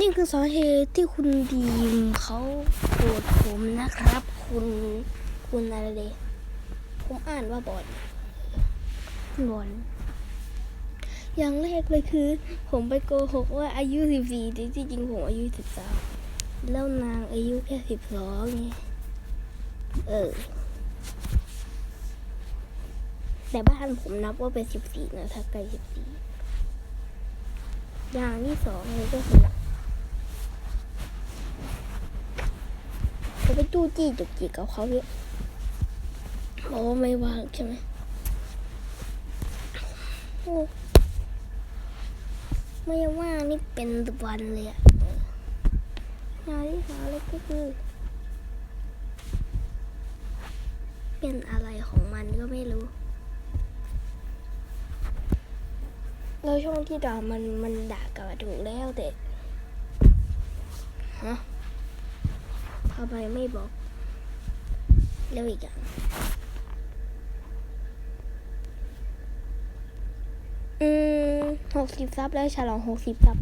นี่คือสาเหตุที่คุณดีมเขาโกรธผมนะครับ คุณคุณอะไรเดยผมอ่านว่าบอลบอลอย่างแรกเลยคือ ผมไปโกหกว่าอายุสิบสี่แต่ที่จริงผมอายุสิบสามแล้วนางอายุแค่สิบสองไงเออ แต่บ้านผมนับว่าเป็นสิบสี่นะถ้าใกล้สิบสี่อย่างที่สองเลยก็คือ ผมไปจู้จี้จุกจิกกับเขาเยอะบอกว่าไม่ว่างใช่ไหมโอ้ไม่ว่างนี่เป็นวันเลยอะเอออย่างที่สาเลยก็คือ เป็นอะไรของมันก็ไม่รู้แล้วช่วงที่ด่ามันมันด่ากลับถูกแล้วแต่ฮะ ทำไมไม่บอกแล้วอีกอย่างอืมหกสิบซับแล้วฉลองหกสิบซับ